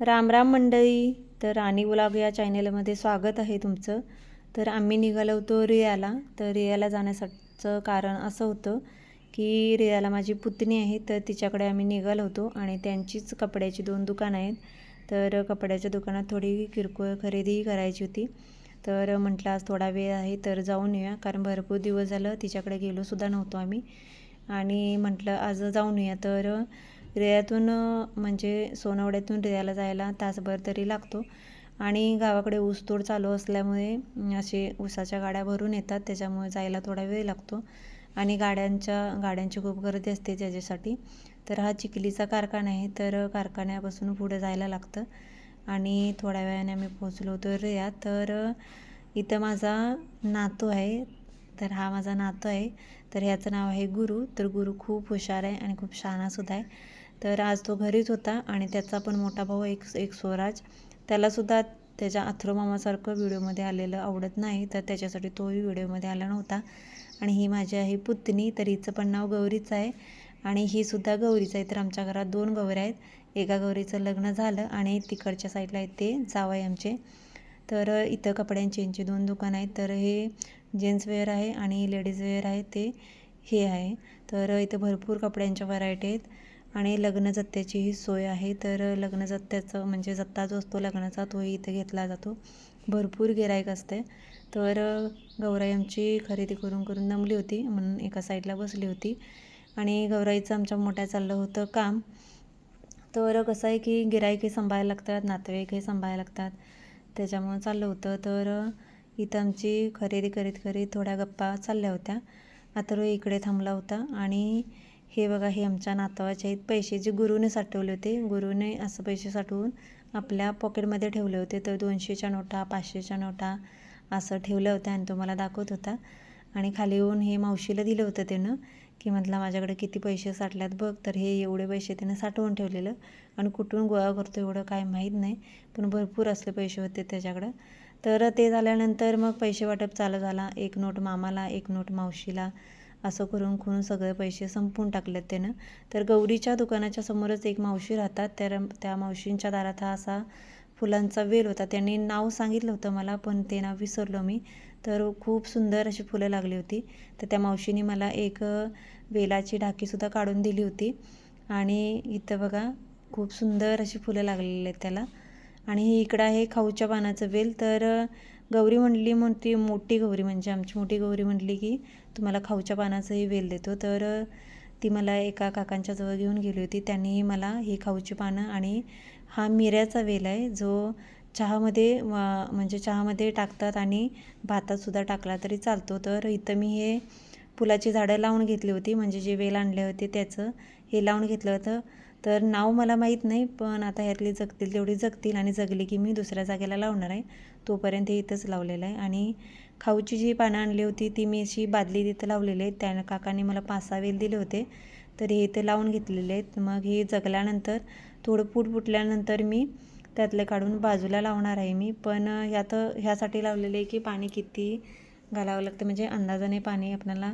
राम राम मंडळी तर राणी गुलाब या चॅनेलमध्ये स्वागत आहे तुमचं. तर आम्ही निघालो होतो रियाला. तर रियाला जाण्यासाठीचं कारण असं होतं की रियाला माझी पुतणी आहे तर तिच्याकडे आम्ही निघालो होतो आणि त्यांचीच कपड्याची दोन दुकानं आहेत. तर कपड्याच्या दुकानात थोडी किरकोळ खरेदीही करायची होती. तर म्हटलं आज थोडा वेळ आहे तर जाऊन येऊया. कारण भरपूर दिवस झालं तिच्याकडे गेलोसुद्धा नव्हतो आम्ही. आणि म्हटलं आज जाऊन येऊया. तर रेयातून म्हणजे सोनवड्यातून रियाला जायला तासभर तरी लागतो. आणि गावाकडे ऊसतोड चालू असल्यामुळे असे ऊसाच्या गाड्या भरून येतात. त्याच्यामुळे जायला थोडा वेळ लागतो. आणि गाड्यांच्या गाड्यांची खूप गर्दी असते त्याच्यासाठी. तर हा चिखलीचा कारखाना आहे. तर कारखान्यापासून पुढे जायला लागतं. आणि थोड्या वेळाने आम्ही पोहोचलो होतो रिया तर इथं माझा नातू आहे. तर हा माझा नातू आहे. तर ह्याचं नाव आहे गुरु. तर गुरु खूप हुशार आहे आणि खूप शहाणासुद्धा आहे. तर आज तो घरीच होता आणि त्याचा पण मोठा भाऊ एक एक स्वराज. त्यालासुद्धा त्याच्या अथर्वमामासारखं व्हिडिओमध्ये आलेलं आवडत नाही तर त्याच्यासाठी तोही व्हिडिओमध्ये आला नव्हता. आणि ही माझी आहे पुतणी तर हिचं पण नाव गौरीच आहे. आणि ही सुद्धा गौरीच आहे तर आमच्या घरात दोन गौऱ्या आहेत. एका गौरीचं लग्न झालं आणि तिकडच्या साईडला आहेत ते जावई आमचे. तर इथं कपड्यांची यांची दोन दुकानं आहेत तर हे जेंट्स वेअर आहे आणि लेडीज वेअर आहे ते हे आहे. तर इथं भरपूर कपड्यांच्या व्हरायटी आहेत. आणि लग्नजत्त्याचीही सोय आहे. तर लग्नजत्त्याचं म्हणजे जत्ता जो असतो लग्नाचा तोही इथे घेतला जातो. भरपूर गिरायक असते. तर गौराई आमची खरेदी करून करून दमली होती. म्हणून एका साईडला बसली होती. आणि गौराईचं आमच्या मोठ्या चाललं होतं काम. तर कसं आहे की गिरायकही सांभाळायला लागतात नातेवाईकही सांभाळायला लागतात. त्याच्यामुळं चाललं होतं. तर इथं आमची खरेदी करीत करीत थोड्या गप्पा चालल्या होत्या. आता इकडे थांबला होता. आणि हे बघा हे आमच्या नातवाच्या आहेत पैसे जे गुरुने साठवले होते गुरुने असं पैसे साठवून आपल्या पॉकेटमध्ये ठेवले होते. तर दोनशेच्या नोटा पाचशेच्या नोटा असं ठेवलं होतं आणि तो मला दाखवत होता. आणि खाली येऊन हे मावशीला दिलं होतं त्यानं की म्हटलं माझ्याकडे किती पैसे साठल्यात बघ. तर हे एवढे पैसे त्यानं साठवून ठेवलेलं. आणि कुठून गोळा करतो एवढं काय माहीत नाही पण भरपूर असले पैसे होते त्याच्याकडं. तर ते झाल्यानंतर मग पैसे वाटप चालू झाला. एक नोट मामाला एक नोट मावशीला. असं करून करून सगळे पैसे संपून टाकलेत त्यानं. तर गौरीच्या दुकानाच्या समोरच एक मावशी राहतात. त्या त्या मावशींच्या दारात हा असा फुलांचा वेल होता. त्यांनी नाव सांगितलं होतं मला पण ते नाव विसरलो मी. तर खूप सुंदर अशी फुलं लागली होती. तर त्या मावशीने मला एक वेलाची ढाकीसुद्धा काढून दिली होती. आणि इथं बघा खूप सुंदर अशी फुलं लागलेली आहेत त्याला. आणि हे इकडं आहे खाऊच्या पानाचं वेल. तर गौरी म्हणली म्हणती मोठी गौरी म्हणजे आमची मोठी गौरी म्हटली की तुम्हाला खाऊच्या पानाचंही वेल देतो. तर ती मला एका काकांच्या जवळ घेऊन गेली होती. त्यांनी मला ही खाऊची पानं आणि हा मिऱ्याचा वेल आहे जो चहामध्ये म्हणजे चहामध्ये टाकतात आणि भातातसुद्धा टाकला तरी चालतो. तर इथं मी हे फुलाची झाडं लावून घेतली होती. म्हणजे जे वेल आणले होते त्याचं हे लावून घेतलं होतं. तर नाव मला माहीत नाही पण आता ह्यातली जगतील तेवढी जगतील आणि जगली की मी दुसऱ्या जागेला लावणार आहे तोपर्यंत हे इथंच लावलेलं आहे. आणि खाऊची जी पानं आणली होती ती मी अशी बादली तिथं लावलेली आहे त्या काकाने मला पाच सहा वेल दिले होते तर हे इथे लावून घेतलेले आहेत. मग हे जगल्यानंतर थोडं फूट फुटल्यानंतर मी त्यातले काढून बाजूला लावणार आहे मी. पण ह्यात ह्यासाठी लावलेले आहे की पाणी किती घालावं लागतं म्हणजे अंदाजाने पाणी आपल्याला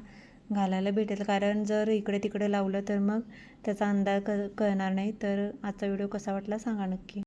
घालायला भेटेल. कारण जर इकडे तिकडे लावलं तर मग त्याचा अंदाज क कळणार नाही. तर आजचा व्हिडिओ कसा वाटला सांगा नक्की.